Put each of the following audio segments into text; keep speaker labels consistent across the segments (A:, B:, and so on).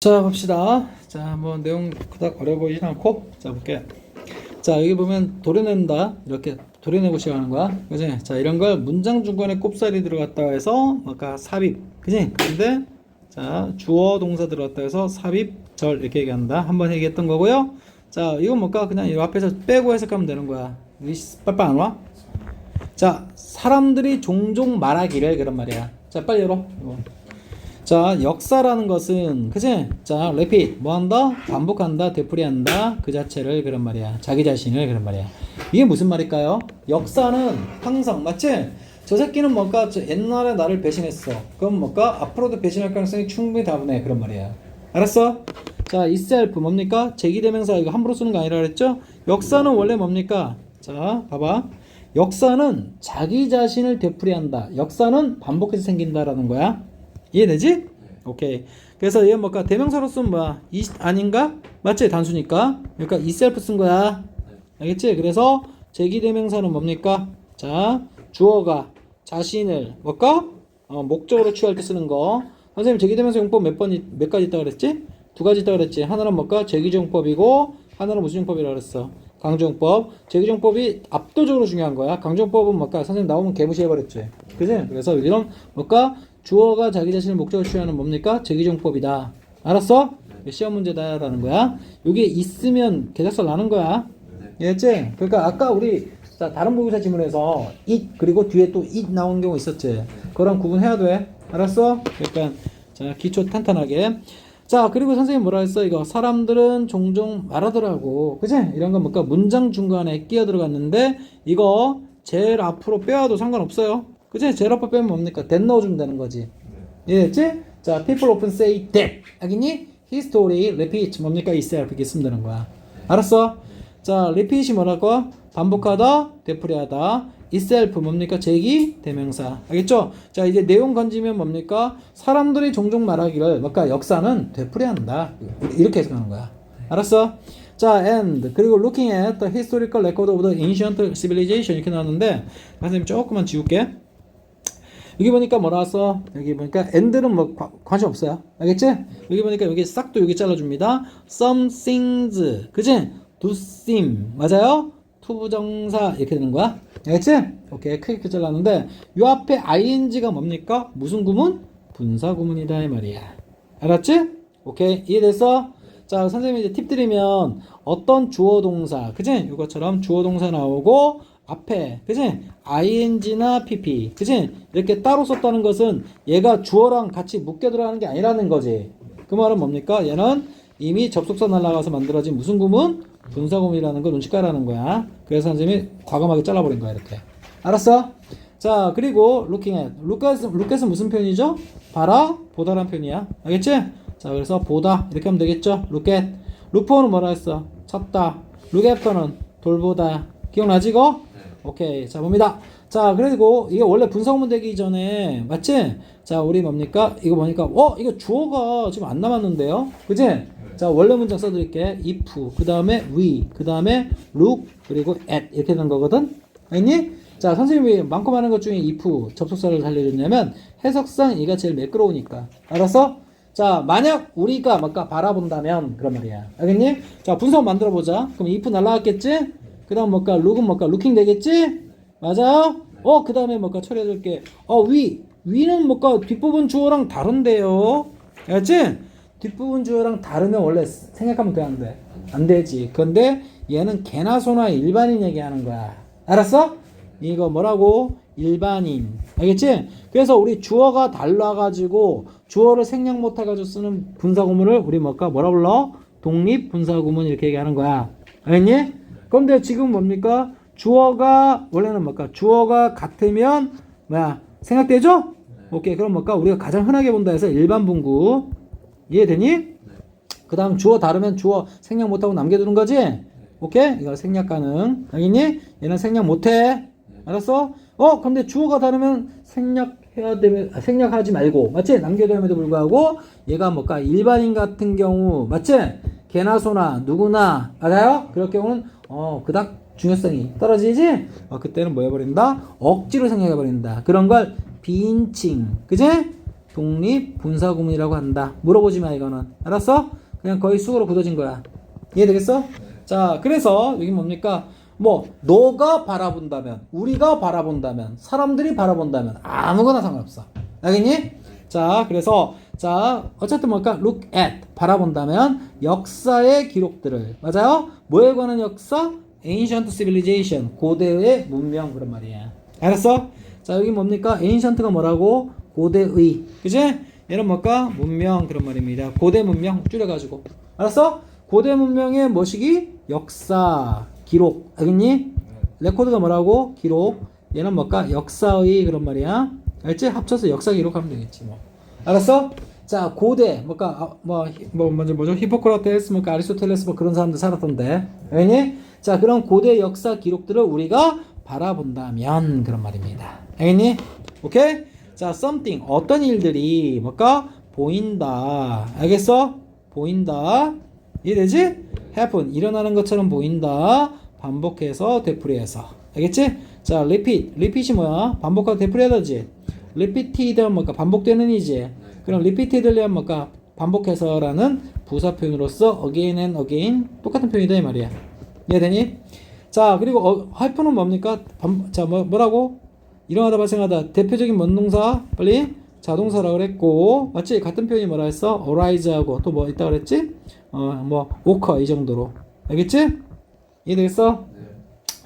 A: 자 봅시다. 자뭐 내용 그닥 어려 보이진 않고 자 볼게. 자 여기 보면 도려낸다 이렇게 도려내고 시작하는 거야. 그지? 자 이런 걸 문장 중간에 꼽살이 들어갔다 해서 아까 삽입. 그지? 근데 자 주어 동사 들어갔다 해서 삽입 절 이렇게 얘기한다. 한번 얘기했던 거고요. 자 이건 뭘까? 그냥 이 앞에서 빼고 해석하면 되는 거야. 이 빨빨 안 와? 자 사람들이 종종 말하기를 그런 말이야. 자 빨리 열어. 이거. 자, 역사라는 것은 그지? 자, repeat 뭐 한다? 반복한다, 되풀이한다. 그 자체를 그런 말이야. 자기 자신을 그런 말이야. 이게 무슨 말일까요? 역사는 항상 맞지? 저 새끼는 뭔가 저 옛날에 나를 배신했어. 그럼 뭔가 앞으로도 배신할 가능성이 충분히 다분해 그런 말이야. 알았어? 자, itself 뭡니까? 제기대명사 이거 함부로 쓰는 거 아니라 그랬죠? 역사는 원래 뭡니까? 자, 봐봐. 역사는 자기 자신을 되풀이한다. 역사는 반복해서 생긴다라는 거야. 이해되지? 오케이. 그래서 얘 뭐까 대명사로 쓰면 뭐야? 이 아닌가? 맞지? 단수니까. 그러니까 이셀프 쓴 거야. 알겠지? 그래서 제기 대명사는 뭡니까? 자, 주어가 자신을 뭘까? 어, 목적으로 취할 때 쓰는 거. 선생님 제기 대명사 용법 몇 번, 몇 가지 있다 그랬지? 두 가지 있다 그랬지. 하나는 뭘까? 제기정법이고 하나는 무슨 용법이라 그랬어? 강조용법. 제기정법이 압도적으로 중요한 거야. 강조용법은 뭘까? 선생님 나오면 개무시해버렸지. 그지? 그래서 이런 뭘까? 주어가 자기 자신을 목적으로 취하는 뭡니까? 제기정법이다. 알았어? 시험 문제다라는 거야. 이게 있으면 계작설 나는 거야. 이해했지? 그러니까 아까 우리 자, 다른 모의사 지문에서 it 그리고 뒤에 또 it 나온 경우 있었지. 그거랑 구분해야 돼. 알았어? 그러니까 자 기초 탄탄하게. 자 그리고 선생님 뭐라 했어 이거 사람들은 종종 말하더라고 그지 이런 건 뭔가 문장 중간에 끼어 들어갔는데 이거 제일 앞으로 빼와도 상관없어요 제일 앞으로 빼면 뭡니까? That 넣어주면 되는 거지. 이해했지 자 people often say that. 알겠니 history repeat 뭡니까? itself 이렇게 쓰면 되는 거야. 알았어? 자 repeat이 뭐라고? 반복하다 되풀이하다. itself 뭡니까? 제기 대명사. 알겠죠? 자 이제 내용 건지면 뭡니까? 사람들이 종종 말하기를 뭔가 역사는 되풀이한다. 이렇게 해석하는 거야. 알았어? 자 and. 그리고 looking at the historical record of the ancient civilization 이렇게 나왔는데 선생님 조금만 지울게 여기 보니까 뭐 나왔어? 여기 보니까 and는 뭐 과- 관심 없어요. 알겠지? 여기 보니까 여기 싹 또 여기 잘라줍니다. some things. 그지? do seem. 맞아요? 투부정사 이렇게 되는 거야. 알겠지? 오케이. 크게 크게 잘랐는데 요 앞에 ing가 뭡니까? 무슨 구문? 분사 구문이다 이 말이야. 알았지? 오케이. 이해됐어? 자, 선생님이 이제 팁 드리면 어떤 주어 동사, 그지? 이것처럼 주어 동사 나오고 앞에, 그지? ing나 pp, 그지? 이렇게 따로 썼다는 것은 얘가 주어랑 같이 묶여 들어가는 게 아니라는 거지. 그 말은 뭡니까? 얘는 이미 접속사 날라가서 만들어진 무슨 구문? 분사 구문이라는 거 눈치 까라는 거야. 그래서 선생님이 과감하게 잘라버린 거야, 이렇게. 알았어? 자, 그리고 looking at. look at은 무슨 표현이죠? 봐라, 보다라는 표현이야. 알겠지? 자, 그래서 보다. 이렇게 하면 되겠죠? look at. for는 뭐라 했어? 찾다. look after는 돌보다. 기억나지, 이거? 오케이. 자, 봅니다. 자, 그리고 이게 원래 분사구문 되기 전에, 맞지? 자, 우리 뭡니까? 이거 보니까, 어, 이거 주어가 지금 안 남았는데요? 그지? 자, 원래 문장 써드릴게. if, 그 다음에 we, 그 다음에 look, 그리고 at. 이렇게 된 거거든? 알겠니? 자, 선생님이 많고 많은 것 중에 if, 접속사를 살려줬냐면, 해석상 이가 제일 매끄러우니까. 알았어? 자, 만약 우리가 뭔가 바라본다면, 그런 말이야. 알겠니? 자, 분석 만들어 보자. 그럼 if 날라갔겠지? 그 다음 뭔가 look은 뭔가 looking 되겠지? 맞아요? 어, 그 다음에 뭔가 처리해줄 게. 어, 위. 위는 뭔가 뒷부분 주어랑 다른데요? 알았지? 뒷부분 주어랑 다르면 원래 생각하면 돼, 안 돼? 안 되지. 근데 얘는 개나 소나 일반인 얘기하는 거야. 알았어? 이거 뭐라고? 일반인. 알겠지? 그래서 우리 주어가 달라가지고 주어를 생략 못해가지고 쓰는 분사구문을 우리 뭘까? 뭐라 불러? 독립 분사구문 이렇게 얘기하는 거야. 알겠니? 그런데 지금 뭡니까? 주어가 원래는 뭘까? 주어가 같으면 뭐야? 생략되죠? 오케이. 그럼 뭘까? 우리가 가장 흔하게 본다 해서 일반 분구. 이해되니? 그 다음 주어 다르면 주어 생략 못하고 남겨두는 거지? 오케이? 이거 생략 가능. 알겠니? 얘는 생략 못해. 알았어? 어, 근데 주어가 다르면 생략해야 되면, 아, 생략하지 말고, 맞지? 남겨둬야에도 불구하고, 얘가 뭘까? 일반인 같은 경우, 맞지? 개나 소나, 누구나, 맞아요? 그럴 경우는, 어, 그닥 중요성이 떨어지지? 어, 그때는 뭐 해버린다? 억지로 생략해버린다. 그런 걸 빈칭, 그지? 독립 분사 구문이라고 한다. 물어보지 마 이거는. 알았어? 그냥 거의 수으로 굳어진 거야. 이해되겠어? 자, 그래서 여기 뭡니까? 뭐 너가 바라본다면, 우리가 바라본다면, 사람들이 바라본다면 아무거나 상관없어. 알겠니? 자, 그래서 자, 어쨌든 뭘까? look at 바라본다면 역사의 기록들을 맞아요? 뭐에 관한 역사? ancient civilization 고대의 문명 그런 말이야. 알았어? 자, 여기 뭡니까? ancient가 뭐라고? 고대의. 그지? 얘는 뭘까? 문명 그런 말입니다. 고대 문명 줄여 가지고. 알았어? 고대 문명의 뭐시기? 역사, 기록. 알겠니? 레코드가 뭐라고? 기록. 얘는 뭘까? 역사의 그런 말이야. 알지? 합쳐서 역사 기록하면 되겠지 뭐. 알았어? 자, 고대 뭘까? 아, 뭐, 뭐 먼저 뭐죠? 히포크라테스, 뭐까 아리스토텔레스 뭐 그런 사람들 살았던데. 알겠니? 자, 그런 고대 역사 기록들을 우리가 바라본다면 그런 말입니다. 알겠니? 오케이? 자, something 어떤 일들이 뭘까? 보인다. 알겠어? 보인다. 이해되지? happen 일어나는 것처럼 보인다. 반복해서 되풀이해서. 알겠지? 자, repeat. repeat이 뭐야? 반복하고 되풀이하다지. Repeated 하면 뭘까? 반복되는 이지. 그럼 repeatedly 하면 뭘까? 반복해서라는 부사 표현으로서 again and again 똑같은 표현이다 이 말이야. 이해되니? 자, 그리고 어, 하이픈은 뭡니까? 반, 자, 뭐, 뭐라고? 일어나다 발생하다. 대표적인 뭔 동사? 빨리 자동사라 그랬고 맞지? 같은 표현이 뭐라 했어? arise하고 또 뭐 있다 그랬지? 어, 뭐 occur 이 정도로. 알겠지? 이해되겠어?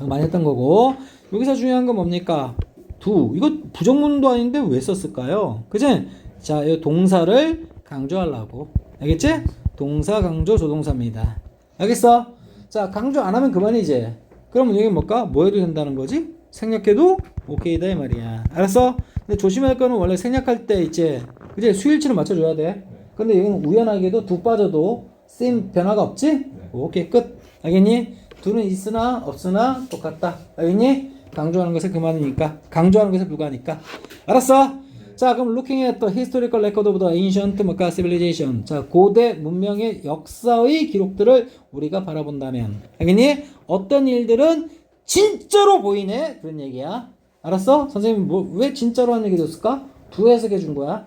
A: 많이 했던 거고 여기서 중요한 건 뭡니까? Do 이거 부정문도 아닌데 왜 썼을까요? 그지? 자, 이 동사를 강조하려고 알겠지? 동사 강조 조동사입니다. 알겠어? 자, 강조 안 하면 그만이지. 그러면 여기 뭘까? 뭐 해도 된다는 거지? 생략해도 오케이다 이 말이야. 알았어? 근데 조심할 거는 원래 생략할 때 이제 그지 수일치를 맞춰줘야 돼. 근데 여기는 우연하게도 두 빠져도 쌤 변화가 없지? 오케이 끝. 알겠니? 두는 있으나 없으나 똑같다. 알겠니? 강조하는 것에 그만이니까 강조하는 것에 불과하니까. 알았어? 자, 그럼 looking at the historical record of the ancient 뭐까 civilization. 자, 고대 문명의 역사의 기록들을 우리가 바라본다면. 알겠니? 어떤 일들은 진짜로 보이네. 그런 얘기야. 알았어? 선생님 뭐, 왜 진짜로 하는 얘기 줬을까? 두 해석해 준 거야.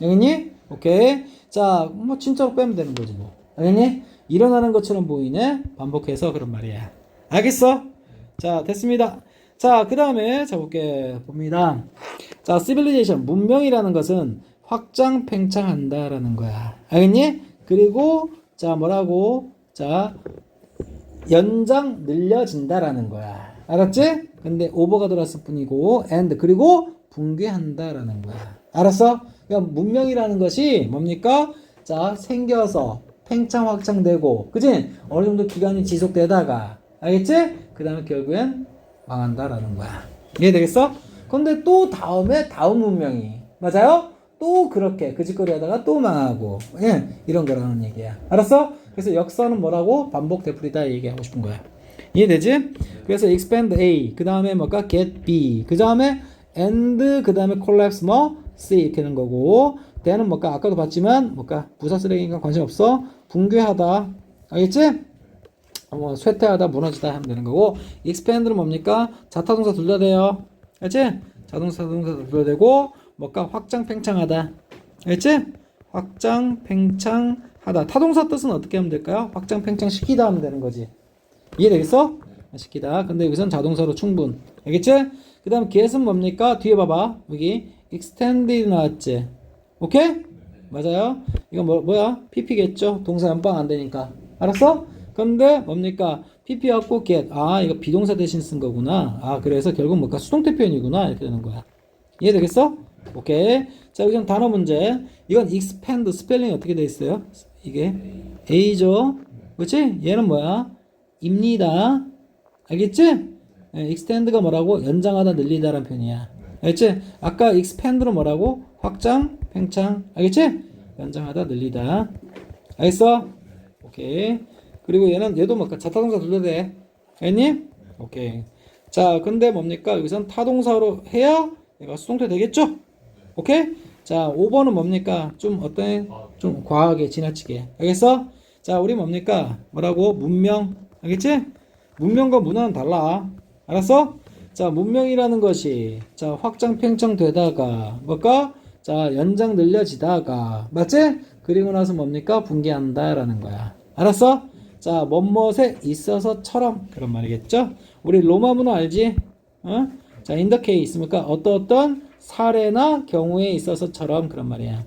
A: 알겠니? 오케이. 자, 뭐 진짜로 빼면 되는 거지 뭐. 알겠니? 일어나는 것처럼 보이네. 반복해서 그런 말이야. 알겠어? 자, 됐습니다. 자, 그 다음에 자 볼게 봅니다. 자, civilization 문명이라는 것은 확장 팽창한다라는 거야. 알겠니? 그리고 자 뭐라고? 자 연장 늘려진다라는 거야. 알았지? 근데 오버가 들어왔을 뿐이고 and 그리고 붕괴한다라는 거야. 알았어? 그러니까 문명이라는 것이 뭡니까? 자 생겨서 팽창 확장되고 그지? 어느 정도 기간이 지속되다가 알겠지? 그 다음에 결국엔 망한다라는 거야. 이해되겠어? 근데 또 다음에 다음 문명이 맞아요? 또 그렇게 그 짓거리 하다가 또 망하고 예 이런 거라는 얘기야. 알았어? 그래서 역사는 뭐라고 반복 되풀이다 얘기하고 싶은 거야. 이해되지? 그래서 expand A 그 다음에 뭐까 get B 그 다음에 and 그 다음에 collapse 뭐 C 이렇게 되는 거고 대는 뭐까 아까도 봤지만 뭐까 부사 쓰레기니까 관심 없어 붕괴하다 알겠지? 뭐 쇠퇴하다 무너지다 하면 되는 거고 expand는 뭡니까? 자타동사 둘 다 돼요. 알지? 자동사 둘 다 되고 뭐까 확장 팽창하다. 알지? 확장 팽창하다. 타동사 뜻은 어떻게 하면 될까요? 확장 팽창 시키다 하면 되는 거지. 이해되겠어? 시키다. 근데 여기선 자동사로 충분. 알겠지? 그 다음 get은 뭡니까? 뒤에 봐봐. 여기 extended 나왔지? 오케이? 맞아요. 이건 뭐, 뭐야? pp겠죠? 동사 연방 안 되니까. 알았어? 근데 뭡니까? pp 갖고 get. 아, 이거 비동사 대신 쓴 거구나. 아, 그래서 결국 뭘까? 수동태 표현이구나. 이렇게 되는 거야. 이해되겠어? 오케이. 자, 여기는 단어 문제. 이건 expand 스펠링이 어떻게 돼 있어요? 이게 A죠. 그렇지? 얘는 뭐야? 입니다. 알겠지? 예, extend가 뭐라고? 연장하다, 늘리다라는 표현이야. 알겠지? 아까 expand로 뭐라고? 확장, 팽창. 알겠지? 연장하다, 늘리다. 알겠어? 오케이. 그리고 얘는 얘도 뭐 자타동사 둘러야 돼. 알겠니? 오케이. 자, 근데 뭡니까? 여기선 타동사로 해야 얘가 수동태 되겠죠? 오케이? 자, 5번은 뭡니까? 좀 어때? 좀 과하게 지나치게. 알겠어? 자, 우리 뭡니까? 뭐라고? 문명. 알겠지? 문명과 문화는 달라. 알았어? 자, 문명이라는 것이 자, 확장 팽창 되다가 뭘까? 자 연장 늘려지다가 맞지? 그리고 나서 뭡니까 붕괴한다라는 거야. 알았어? 자 뭐뭇에 있어서처럼 그런 말이겠죠? 우리 로마 문어 알지? 어? 자 인더케이 있습니까? 어떤 어떤 사례나 경우에 있어서처럼 그런 말이야.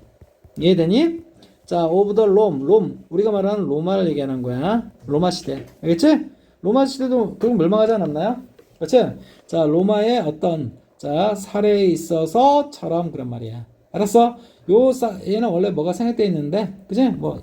A: 이해되니? 자, 오브 더 롬, 롬. 우리가 말하는 로마를 얘기하는 거야. 로마 시대. 알겠지? 로마 시대도 결국 멸망하지 않았나요? 그렇지? 자, 로마의 어떤 자, 사례에 있어서처럼 그런 말이야. 알았어? 요 사, 얘는 원래 뭐가 생략돼 있는데, 그지? 뭐,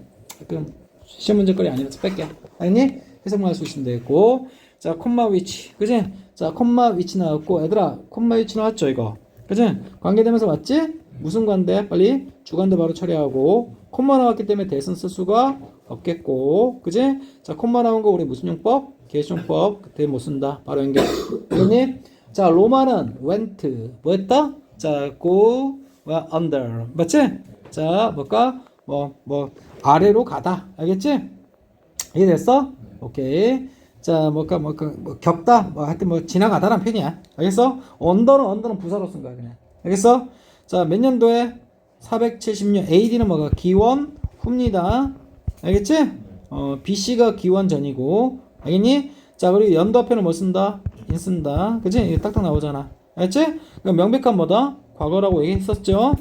A: 그 시험 문제거리 아니라서 뺄게. 알니? 해석만 할 수 있으면 되고. 자, 콤마 위치. 그지? 자, 콤마 위치 나왔고, 얘들아, 콤마 위치 나왔죠, 이거. 그지? 관계되면서 맞지? 무슨 관대? 빨리 주관대 바로 처리하고, 콤마 나왔기 때문에 대선 쓸 수가 없겠고, 그지? 자, 콤마 나온 거 우리 무슨 용법? 계수용법. 그때 못 쓴다. 바로 연결. 알겠니? 자, 로마는 went. 뭐 했다? 자, go, 와, under. 맞지? 자, 뭘까? 뭐, 뭐, 아래로 가다. 알겠지? 이해됐어? 오케이. 자, 뭘까, 뭘까, 뭐, 겹다. 뭐, 하여튼 뭐, 지나가다란 표현이야. 알겠어? 언더는, 언더는 부사로 쓴 거야, 그냥. 알겠어? 자, 몇 년도에? 476. AD는 뭐가? 기원 후입니다. 알겠지? 어, BC가 기원 전이고. 알겠니? 자, 그리고 연도 앞에는 뭐 쓴다? 인 쓴다. 그지? 이게 딱딱 나오잖아. 알겠지? 그럼 명백한 뭐다? 과거라고 얘기했었죠?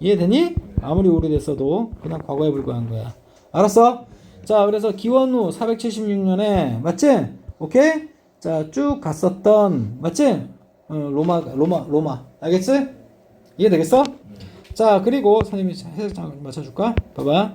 A: 이해되니? 아무리 오래됐어도 그냥 과거에 불과한 거야. 알았어? 자, 그래서 기원 후 476년에 맞지? 오케이? 자, 쭉 갔었던 맞지? 어, 로마 로마 로마. 알겠지? 이해되겠어? 자, 그리고 선생님이 해석 좀 맞춰 줄까? 봐 봐.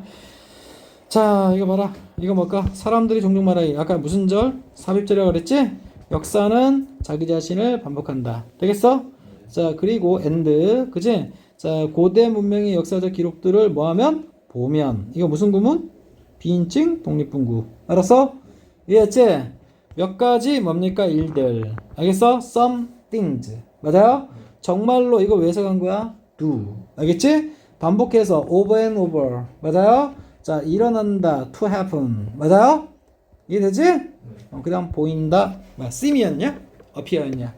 A: 자, 이거 봐라. 이거 뭘까? 사람들이 종종 말하기. 아까 무슨 절? 삽입절이라고 그랬지? 역사는 자기 자신을 반복한다. 되겠어? 자, 그리고 and. 그지? 자, 고대 문명의 역사적 기록들을 뭐하면? 보면. 이거 무슨 구문? 비인칭 독립분구. 알았어? 이해했지? 몇 가지 뭡니까? 일들. 알겠어? some things. 맞아요? 정말로 이거 왜 해석한 거야? do. 알겠지? 반복해서 over and over. 맞아요? 자, 일어난다. to happen. 맞아요? 이해되지? 어, 그 다음 보인다. 뭐야? seem이었냐? appear였냐?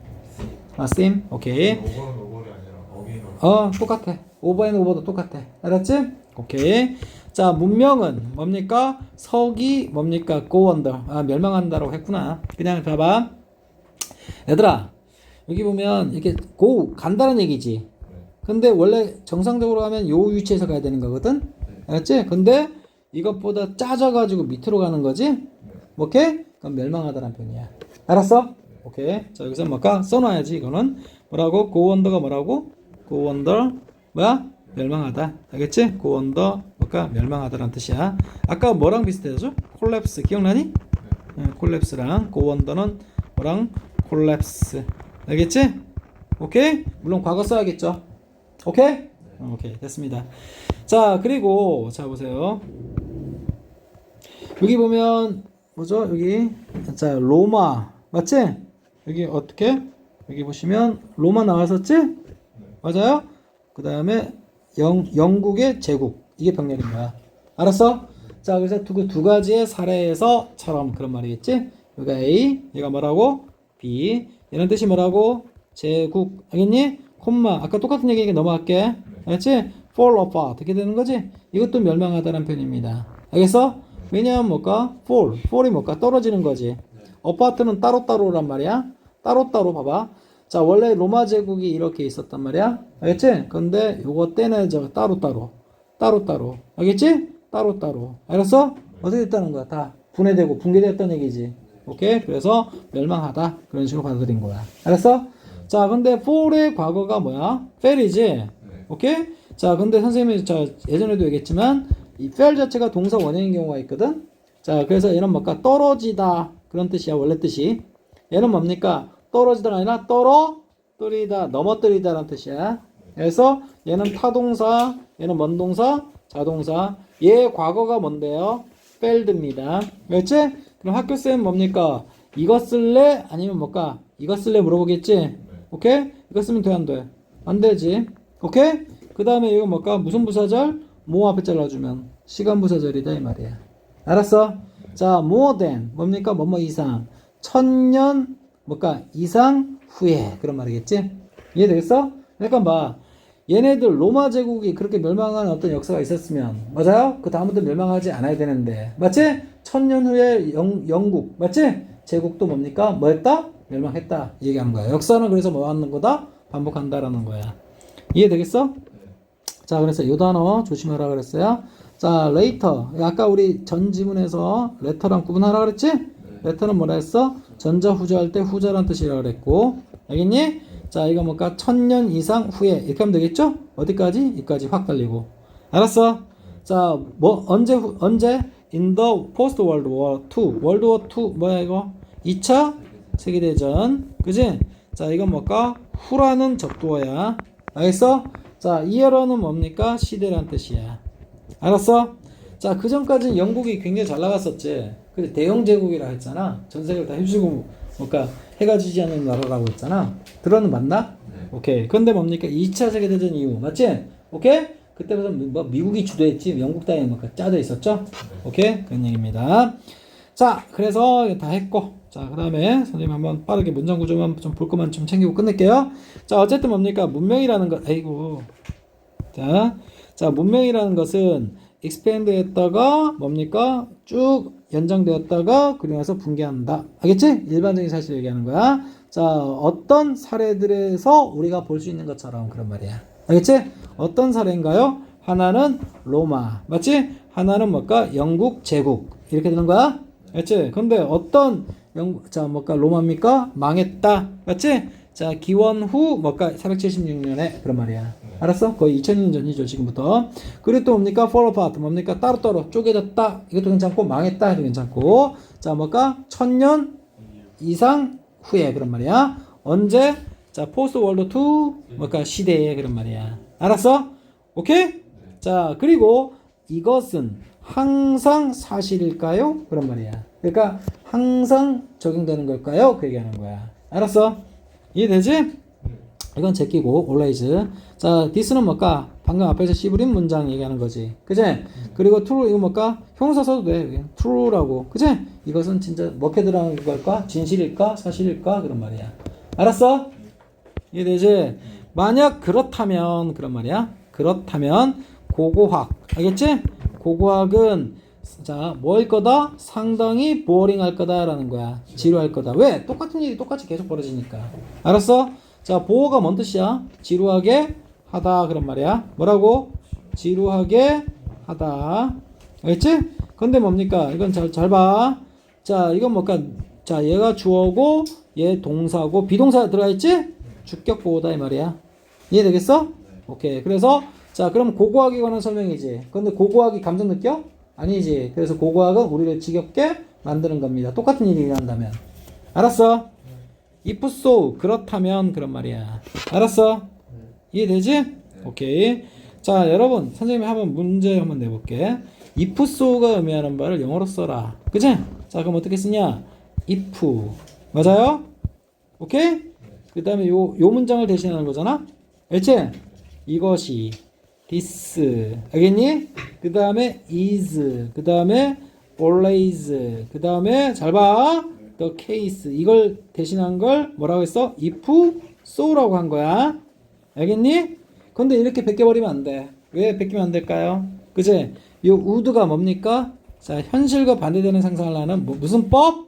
A: 아, seem. 오케이.
B: 어,
A: 똑같아. 오버 앤 오버도 똑같아. 알았지? 오케이. 자, 문명은 뭡니까? 석이 뭡니까? under. 아, 멸망한다라고 했구나. 그냥 봐봐. 얘들아, 여기 보면 이렇게 go 간다는 얘기지. 근데 원래 정상적으로 하면 요 위치에서 가야 되는 거거든. 알았지? 근데 이것보다 짜져가지고 밑으로 가는 거지. 오케이? 그럼 멸망하다란 표현이야. 알았어? 오케이. 자 여기서 뭘까? 써놔야지 이거는 뭐라고? under가 뭐라고? Go under 뭐야? 멸망하다. 알겠지? go under 뭘까? 멸망하다란 뜻이야. 아까 뭐랑 비슷해죠? collapse 기억나니? 네, collapse랑 go under는 뭐랑 collapse. 알겠지? 오케이? 물론 과거 써야겠죠. 오케이? 어, 오케이 됐습니다. 자 그리고 자 보세요. 여기 보면 뭐죠? 여기 자 로마 맞지? 여기 어떻게? 여기 보시면 로마 나왔었지? 맞아요? 그 다음에 영 영국의 제국 이게 병렬인 거야. 알았어? 자 그래서 두, 두 가지의 사례에서처럼 그런 말이겠지? 여기가 A, 얘가 뭐라고? B. 얘는 뜻이 뭐라고? 제국 알겠니? 콤마 아까 똑같은 얘기 넘어갈게. 알겠지? fall apart 이렇게 되는 거지? 이것도 멸망하다는 표현입니다. 알겠어? 왜냐하면 뭘까? fall, fall이 뭘까? 떨어지는 거지. apart는 따로따로란 말이야. 따로따로 봐봐. 자, 원래 로마 제국이 이렇게 있었단 말이야. 알겠지? 근데 요거 떼내져 따로따로. 따로따로. 알겠지? 따로따로. 알았어? 어떻게 됐다는 거야? 다 분해되고 붕괴됐다는 얘기지. 오케이? 그래서 멸망하다. 그런 식으로 받아들인 거야. 알았어? 자, 근데 fall의 과거가 뭐야? fail이지? 오케이? 자, 근데 선생님이 자, 예전에도 얘기했지만 이 fail 자체가 동사 원형인 경우가 있거든. 자, 그래서 얘는 뭘까? 떨어지다. 그런 뜻이야. 원래 뜻이. 얘는 뭡니까? 떨어지다가 아니라 떨어뜨리다, 넘어뜨리다라는 뜻이야. 그래서 얘는 타동사, 얘는 뭔동사? 자동사. 얘 과거가 뭔데요? failed입니다. 그렇지? 그럼 학교 쌤 뭡니까? 이거 쓸래? 아니면 뭘까? 이거 쓸래 물어보겠지? 오케이? 이거 쓰면 돼, 안 돼? 안 되지. 오케이? 그 다음에 이거 뭘까? 무슨 부사절? 뭐 앞에 잘라주면 시간 부사절이다 이 말이야. 알았어? 자, more than 뭡니까? 뭐뭐 이상. 천년 뭘까? 이상 후에 그런 말이겠지? 이해되겠어? 그러니까 봐. 얘네들 로마 제국이 그렇게 멸망한 어떤 역사가 있었으면 맞아요? 그 다음부터 멸망하지 않아야 되는데 맞지? 천년 후에 영, 영국 맞지? 제국도 뭡니까? 뭐했다? 멸망했다 이 얘기하는 거야 역사는 그래서 뭐 하는 거다? 반복한다라는 거야 이해되겠어? 자 그래서 요 단어 조심하라 그랬어요 자 later 아까 우리 전 지문에서 letter랑 구분하라 그랬지? letter는 뭐라 했어? 전자 후자 할 때 후자란 뜻이라 그랬고 알겠니? 자 이거 뭘까? 천년 이상 후에 이렇게 하면 되겠죠? 어디까지? 이까지 확 달리고 알았어? 자 뭐 언제 후, 언제? in the post world war 2 월드 워 2 뭐야 이거? 2차 세계대전 그지? 자 이건 뭘까? 후라는 접두어야 알겠어? 자 이어로는 뭡니까? 시대란 뜻이야 알았어? 자, 그 전까지 영국이 굉장히 잘 나갔었지. 근데 대영 제국이라 했잖아. 전 세계를 다 휩쓸고, 뭔가 해가 지지 않는 나라라고 했잖아. 들어는 맞나?
B: 네.
A: 오케이. 근데 뭡니까? 2차 세계 대전 이후, 맞지? 오케이? 그때부터 뭐 미국이 주도했지. 영국 땅에 뭐 짜져 있었죠? 오케이? 그런 얘기입니다. 자, 그래서 다 했고. 자, 그 다음에 선생님 한번 빠르게 문장 구조만 좀 볼 것만 좀 챙기고 끝낼게요. 자, 어쨌든 뭡니까? 문명이라는 것, 아이고. 자, 자, 문명이라는 것은 expand 했다가 뭡니까? 쭉 연장되었다가 그리고 나서 붕괴한다. 알겠지? 일반적인 사실 얘기하는 거야. 자, 어떤 사례들에서 우리가 볼 수 있는 것처럼 그런 말이야. 알겠지? 어떤 사례인가요? 하나는 로마. 맞지? 하나는 뭘까? 영국 제국. 이렇게 되는 거야? 알겠지? 근데 어떤 영, 자, 뭘까? 로마입니까? 망했다. 맞지? 자, 기원 후, 뭘까? 476년에 그런 말이야. 알았어? 거의 2000년 전이죠, 지금부터. 그리고 또 뭡니까? fall apart. 뭡니까? 따로따로 쪼개졌다. 이것도 괜찮고, 망했다. 해도 괜찮고. 자, 뭘까? 천년 이상 후에 그런 말이야. 언제? 자, 포스트 월드 2 뭘까? 시대에 그런 말이야. 알았어? 오케이? 자, 그리고 이것은 항상 사실일까요? 그런 말이야. 그러니까 항상 적용되는 걸까요? 그 얘기하는 거야. 알았어? 이해되지? 이건 제끼고 always. 자, this는 뭘까? 방금 앞에서 씨부린 문장 얘기하는 거지. 그제? 그리고 true 이거 뭘까? 형사 써도 돼. true라고. 그제? 이것은 진짜 먹혀 들어가는 걸까? 진실일까? 사실일까? 그런 말이야. 알았어? 이해되지? 만약 그렇다면 그런 말이야. 그렇다면 고고학. 알겠지? 고고학은 자, 뭐일 거다? 상당히 보어링할 거다라는 거야. 지루할 거다. 왜? 똑같은 일이 똑같이 계속 벌어지니까. 알았어? 자, 보어가 뭔 뜻이야? 지루하게 하다 그런 말이야. 뭐라고? 지루하게 하다. 알겠지? 근데 뭡니까? 이건 잘, 잘 봐. 자, 이건 뭘까? 자, 얘가 주어고, 얘 동사고, 비동사 들어가 있지? 주격 보호다 이 말이야. 이해되겠어? 오케이. 그래서, 자, 그럼 고고학에 관한 설명이지. 근데 고고학이 감정 느껴? 아니지. 그래서 고고학은 우리를 지겹게 만드는 겁니다. 똑같은 일이 일어난다면. 알았어? If so, 그렇다면 그런 말이야. 알았어? 이해되지? 오케이. 자, 여러분, 선생님이 한번 문제 한번 내볼게. if so가 의미하는 바를 영어로 써라. 그지? 자, 그럼 어떻게 쓰냐? if. 맞아요? 오케이? 그 다음에 요, 요 문장을 대신하는 거잖아? 알지? 이것이, this. 알겠니? 그 다음에 is. 그 다음에 always. 그 다음에 잘 봐. The case. 이걸 대신한 걸 뭐라고 했어? if so라고 한 거야. 알겠니? 근데 이렇게 베껴버리면 안 돼. 왜 베끼면 안 될까요? 그제? 이 would가 뭡니까? 자, 현실과 반대되는 상상을 하는 뭐- 무슨 법?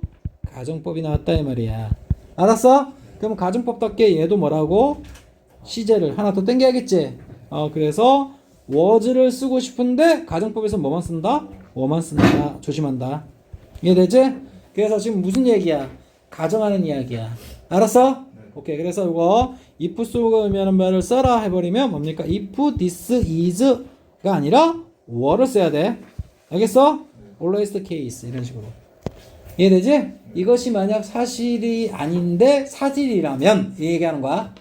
A: 가정법이 나왔다 이 말이야. 알았어? 그럼 가정법답게 얘도 뭐라고? 시제를 하나 더 땡겨야겠지? 어, 그래서 was를 쓰고 싶은데 가정법에서 뭐만 쓴다? 뭐만 쓴다. 조심한다. 이해되지? 그래서 지금 무슨 얘기야? 가정하는 이야기야. 알았어? 오케이. 그래서 이거 if so가 의미하는 말을 써라 해버리면 뭡니까? if this is가 아니라 were를 써야 돼. 알겠어? always the case 이런 식으로. 이해되지? 이것이 만약 사실이 아닌데 사실이라면 이 얘기하는 거야.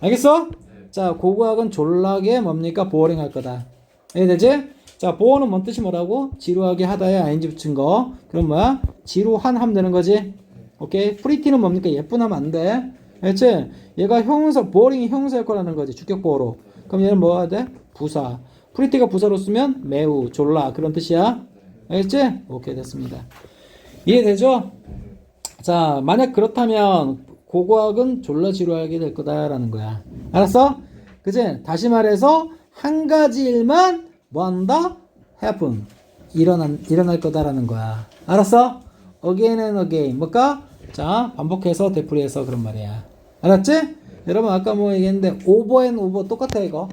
A: 알겠어? 자, 고고학은 졸라게 뭡니까? 보어링 할 거다. 이해되지? 자, 보어는 뭔 뜻이 뭐라고? 지루하게 하다에 ing 붙인 거. 그럼 뭐야? 지루한 하면 되는 거지. 오케이? 프리티는 뭡니까? 예쁜 하면 안 돼. 알겠지? 얘가 형용사, 보어링이 형용사일 거라는 거지. 주격 보어로. 그럼 얘는 뭐 해야 돼? 부사. 프리티가 부사로 쓰면 매우, 졸라. 그런 뜻이야. 알겠지? 오케이, 됐습니다. 이해되죠? 자, 만약 그렇다면 고고학은 졸라 지루하게 될 거다라는 거야. 알았어? 그지? 다시 말해서 한 가지 일만 뭐 한다? happen. 일어난, 일어날 거다라는 거야. 알았어? again and again. 뭘까? 자, 반복해서 되풀이해서 그런 말이야. 알았지? 여러분 아까 뭐 얘기했는데 over and over 똑같아 이거.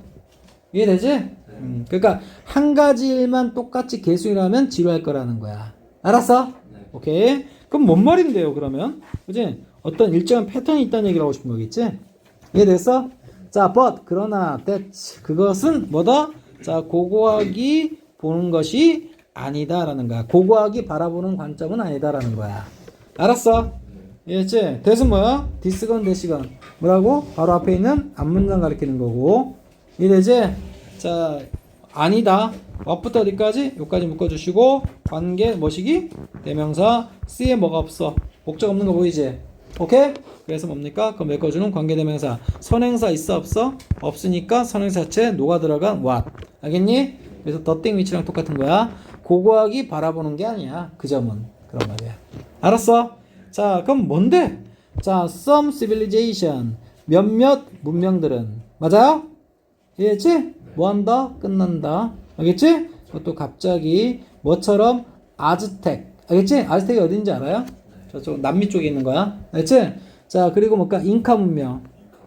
A: 이해되지? 음, 그러니까 한 가지 일만 똑같이 계속 일하면 지루할 거라는 거야. 알았어? 오케이. 그럼 뭔 말인데요, 그러면? 그지? 어떤 일정한 패턴이 있다는 얘기를 하고 싶은 거겠지? 이해됐어? 자, but, 그러나, that, 그것은 뭐다? 자, 고고하기 보는 것이 아니다라는 거야. 고고하기 바라보는 관점은 아니다라는 거야. 알았어? 이해했지? that은 뭐야? this건, that이건. 뭐라고? 바로 앞에 있는 앞문장 가리키는 거고. 이해되지? 자, 아니다. what부터 어디까지? 여기까지 묶어주시고 관계 뭐시기? 대명사 C에 뭐가 없어? 목적 없는 거 보이지? 오케이? 그래서 뭡니까? 그럼 메꿔주는 관계대명사 선행사 있어 없어? 없으니까 선행사 자체에 녹아 들어간 what 알겠니? 그래서 더띵 위치랑 똑같은 거야 고고하기 바라보는 게 아니야 그 점은 그런 말이야 알았어? 자 그럼 뭔데? 자 some civilization 몇몇 문명들은 맞아요? 이해했지? 뭐 한다? 끝난다. 알겠지? 그것도 갑자기 뭐처럼 아즈텍. 알겠지? 아즈텍이 어딘지 알아요? 저쪽 남미 쪽에 있는 거야. 알겠지? 자, 그리고 뭘까? 잉카 문명.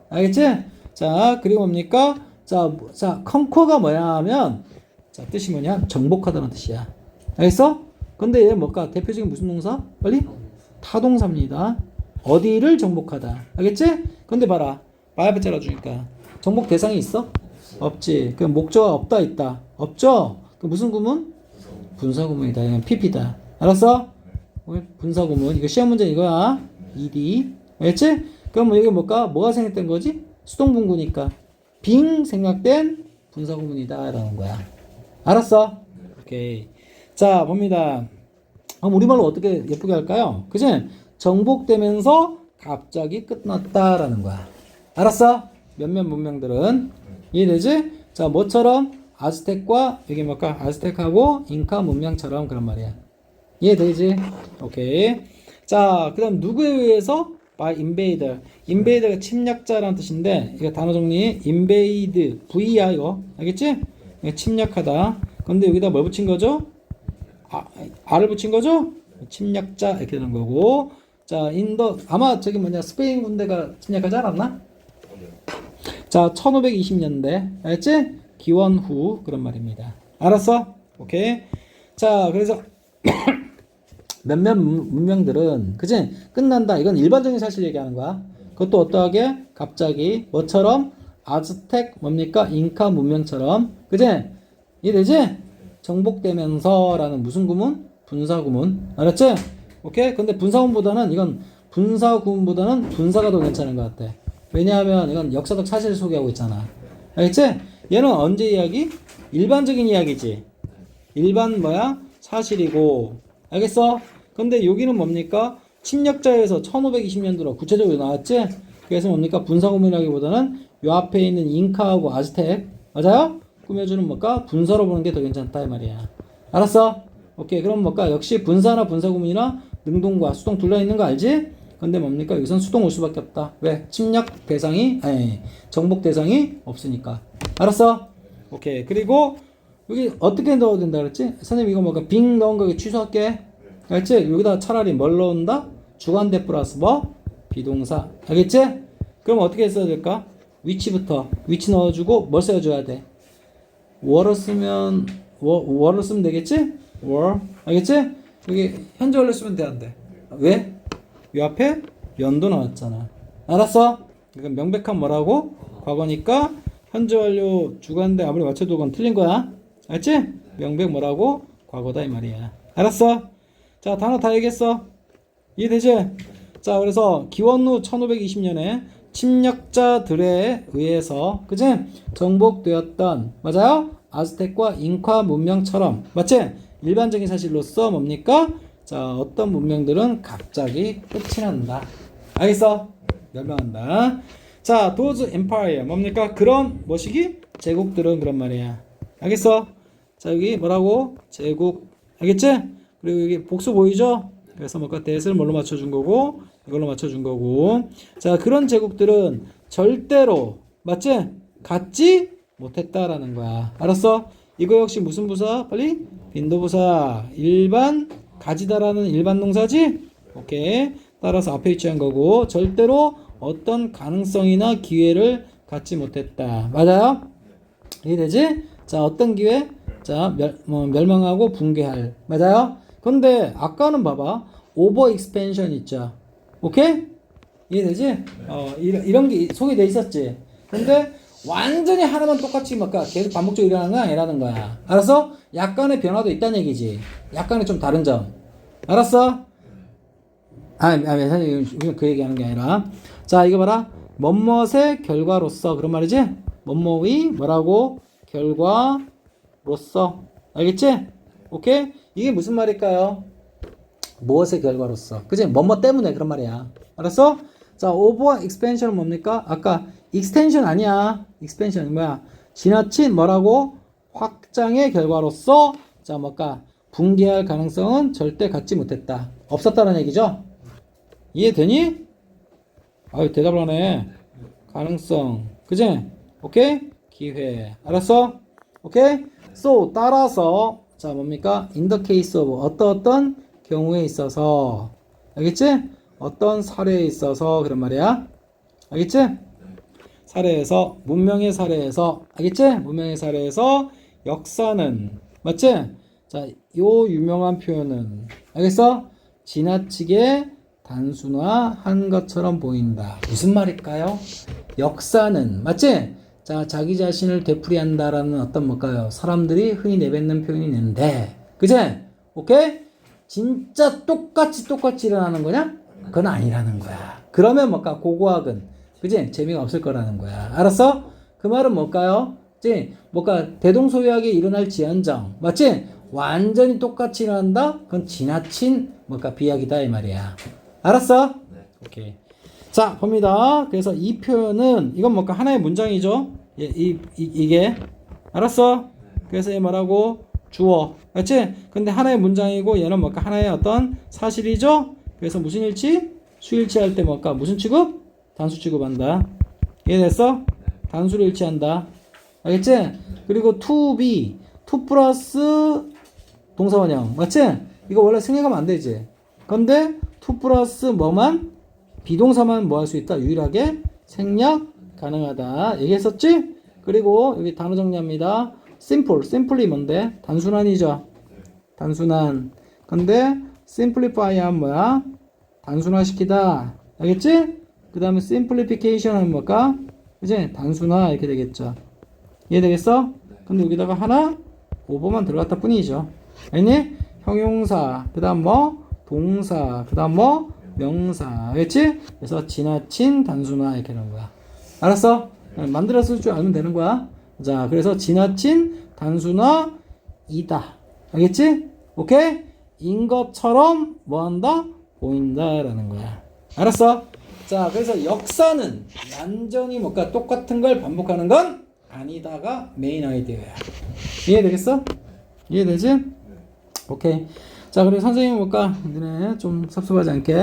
A: 알겠지? 자, 그리고 뭡니까? 자, 뭐- 자, 컨코가 뭐냐 하면 자, 뜻이 뭐냐? 정복하다는 뜻이야. 알겠어? 근데 얘 뭘까? 대표적인 무슨 동사? 빨리? 타동사입니다. 어디를 정복하다. 알겠지? 근데 봐라. 바이브 잘라주니까. 정복 대상이 있어? 없지. 그 목적어 없다 있다. 없죠? 그 무슨 구문? 분사 구문이다. 이건 PP다. 알았어? 어, 분사 구문. 이거 시험 문제 이거야. ED. 알겠지? 그럼 이게 뭘까? 뭐가 생략된 거지? 수동분구니까. 빙 생략된 분사 구문이다. 라는 거야. 알았어? 오케이. 자, 봅니다. 그럼 우리말로 어떻게 예쁘게 할까요? 그지? 정복되면서 갑자기 끝났다라는 거야. 알았어? 몇몇 문명들은 이해되지? 자, 뭐처럼 아즈텍과 여기 뭘까? 아즈텍하고 잉카 문명처럼 그런 말이야. 이해되지? 오케이. 자, 그다음 누구에 의해서? by invader. invader가 침략자라는 뜻인데 이거 단어 정리 invade V야 이거 알겠지? 침략하다. 근데 여기다 뭘 붙인 거죠? 아, R을 붙인 거죠? 침략자 이렇게 되는 거고 자 인도 아마 저기 뭐냐 스페인 군대가 침략하지 않았나? 자 1520년대 알았지? 기원 후 그런 말입니다 알았어? 오케이 자 그래서 몇몇 문- 문명들은 그지 끝난다. 이건 일반적인 사실 얘기하는 거야. 그것도 어떠하게? 갑자기 뭐처럼? 아즈텍 뭡니까? 잉카 문명처럼. 그지 이해되지? 정복되면서라는 무슨 구문? 분사 구문. 알았지? 오케이? 근데 분사 구문보다는 이건 분사 구문보다는 분사가 더 괜찮은 것 같아. 왜냐하면 이건 역사적 사실을 소개하고 있잖아. 알겠지? 얘는 언제 이야기? 일반적인 이야기지. 일반 뭐야? 사실이고. 알겠어? 근데 여기는 뭡니까? 침략자에서 1520년도로 구체적으로 나왔지? 그래서 뭡니까? 분사구문이라기보다는 요 앞에 있는 잉카하고 아즈텍. 맞아요? 꾸며주는 뭘까? 분사로 보는 게 더 괜찮다 이 말이야. 알았어? 오케이. 그럼 뭘까? 역시 분사나 분사구문이나 능동과 수동 둘러 있는 거 알지? 근데 뭡니까? 여기선 수동 올 수밖에 없다. 왜? 침략 대상이, 아니, 정복 대상이 없으니까. 알았어? 오케이. 그리고 여기 어떻게 넣어야 된다 그랬지? 선생님 이거 뭐가 빙 넣은 거 취소할게. 알겠지? 여기다 차라리 뭘 넣는다? 주관대 플러스 뭐? 비동사. 알겠지? 그럼 어떻게 써야 될까? 위치부터 위치 넣어주고 뭘 써줘야 돼? 월을 쓰면 워, 월을 쓰면 되겠지? 월. 알겠지? 여기 현재 원래 쓰면 돼? 왜? 이 앞에 연도 나왔잖아. 알았어? 이건 명백한 뭐라고? 과거니까 현재 완료 주관대 아무리 맞춰도 그건 틀린 거야. 알지? 명백 뭐라고? 과거다 이 말이야. 알았어? 자 단어 다 얘기했어. 이해되지? 자 그래서 기원후 1520년에 침략자들에 의해서 그지? 정복되었던 맞아요? 아즈텍과 잉카 문명처럼 맞지? 일반적인 사실로서 뭡니까? 자 어떤 문명들은 갑자기 끝이 난다. 알겠어? 멸망한다. 자, those empire 뭡니까? 그런 뭐시기? 제국들은 그런 말이야. 알겠어? 자, 여기 뭐라고? 제국. 알겠지? 그리고 여기 복수 보이죠? 그래서 뭔가 대를 뭘로 맞춰준 거고, 이걸로 맞춰준 거고. 자, 그런 제국들은 절대로, 맞지? 갖지 못했다라는 거야. 알았어? 이거 역시 무슨 부사? 빨리 빈도부사. 일반 가지다라는 일반 동사지? 오케이. 따라서 앞에 위치한 거고 절대로 어떤 가능성이나 기회를 갖지 못했다. 맞아요? 이해되지? 자, 어떤 기회? 자, 멸, 뭐, 멸망하고 붕괴할. 맞아요? 근데 아까는 봐봐. 오버 익스펜션 있죠. 오케이? 이해되지? 어, 이런, 이런 게 소개돼 있었지. 근데 완전히 하나만 똑같이 막 계속 반복적으로 일어나는 건 아니라는 거야. 알았어? 약간의 변화도 있다는 얘기지. 약간의 좀 다른 점. 알았어? 아, 아, 사실 그 얘기하는 게 아니라. 자, 이거 봐라. 뭐뭇의 결과로서 그런 말이지? 뭐뭐의 뭐라고? 결과 로서. 알겠지? 오케이? 이게 무슨 말일까요? 무엇의 결과로서. 그지? 뭐뭐 때문에 그런 말이야. 알았어? 자, 오버 익스펜션은 뭡니까? 아까 익스텐션 아니야. 익스펜션이 뭐야? 지나친 뭐라고? 확장의 결과로서 자, 뭘까? 붕괴할 가능성은 절대 갖지 못했다. 없었다는 얘기죠? 이해되니? 아유, 대답을 하네. 가능성. 그지? 오케이? 기회. 알았어? 오케이? So, 따라서, 자, 뭡니까? In the case of 어떤 어떤 경우에 있어서. 알겠지? 어떤 사례에 있어서 그런 말이야. 알겠지? 사례에서, 문명의 사례에서, 알겠지? 문명의 사례에서 역사는, 맞지? 자, 요 유명한 표현은, 알겠어? 지나치게 단순화한 것처럼 보인다. 무슨 말일까요? 역사는, 맞지? 자, 자기 자신을 되풀이한다라는 어떤 뭘까요? 사람들이 흔히 내뱉는 표현이 있는데, 그제? 오케이? 진짜 똑같이 똑같이 일어나는 거냐? 그건 아니라는 거야. 그러면 뭘까? 고고학은, 그지? 재미가 없을 거라는 거야. 알았어? 그 말은 뭘까요? 지? 뭘까? 대동소이하게 일어날 지연정, 맞지? 완전히 똑같이 일어난다? 그건 지나친, 뭘까? 비약이다, 이 말이야. 알았어? 오케이. 자, 봅니다. 그래서 이 표현은, 이건 뭘까? 하나의 문장이죠? 예, 이, 이, 이 게. 알았어? 그래서 얘 뭐라고? 주어. 맞지? 근데 하나의 문장이고 얘는 뭘까? 하나의 어떤 사실이죠? 그래서 무슨 일치? 수일치 할때 뭘까? 무슨 취급? 단수 취급한다. 이해됐어? 단수를 일치한다. 알겠지? 그리고 to be, to 플러스 동사원형. 맞지? 이거 원래 생략하면 안 되지. 근데 to 플러스 뭐만? 비동사만 뭐 할 수 있다? 유일하게 생략 가능하다. 얘기했었지? 그리고 여기 단어 정리합니다. simple, simply 뭔데? 단순한이죠. 단순한. 근데 simplify 하면 뭐야? 단순화시키다. 알겠지? 그 다음에 simplification 하면 뭘까? 그지? 단순화 이렇게 되겠죠. 이해되겠어? 근데 여기다가 하나 오버만 들어갔다 뿐이죠. 알니? 형용사, 그 다음 뭐? 동사, 그 다음 뭐? 명사. 알겠지? 그래서 지나친 단순화 이렇게 되는 거야. 알았어? 만들어 쓸줄 알면 되는 거야. 자, 그래서 지나친 단순화이다. 알겠지? 오케이? 인 것처럼 뭐 한다? 보인다라는 거야. 알았어? 자, 그래서 역사는 완전히 뭔가 똑같은 걸 반복하는 건 아니다가 메인 아이디어야. 이해되겠어? 이해되지? 오케이. 자, 그리고 선생님 볼까? 너네 좀 섭섭하지 않게.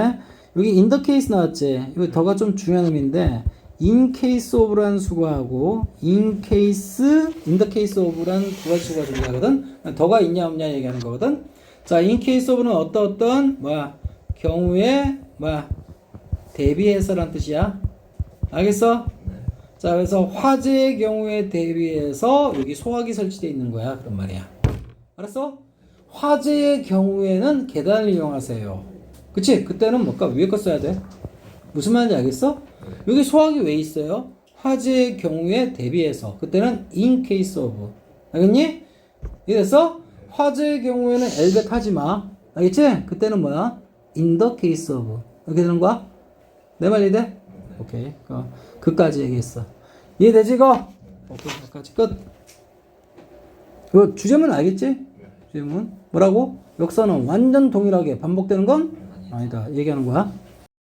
A: 여기 in the case 나왔지? 이거 더가 좀 중요한 의미인데, in case of라는 수거하고, in case, in the case of라는 두 가지 수거가 존재하거든? 더가 있냐 없냐 얘기하는 거거든? 자, in case of는 어떤 어떤, 뭐야, 경우에, 뭐야, 대비해서란 뜻이야. 알겠어? 자, 그래서 화재의 경우에 대비해서 여기 소화기 설치되어 있는 거야. 그런 말이야. 알았어? 화재의 경우에는 계단을 이용하세요. 그치? 그때는 뭘까? 위에 거 써야 돼. 무슨 말인지 알겠어? 여기 소화기 왜 있어요? 화재의 경우에 대비해서. 그때는 in case of. 알겠니? 이래서 화재의 경우에는 엘벳 하지 마. 알겠지? 그때는 뭐야? in the case of. 이렇게 되는 거야? 내 말 이해돼? 오케이. 어, 그까지 얘기했어. 이해되지 이거? 오케이. 여기까지 끝. 그 주제문 알겠지? 주제문 뭐라고? 역사는 완전 동일하게 반복되는 건 아니다. 얘기하는 거야.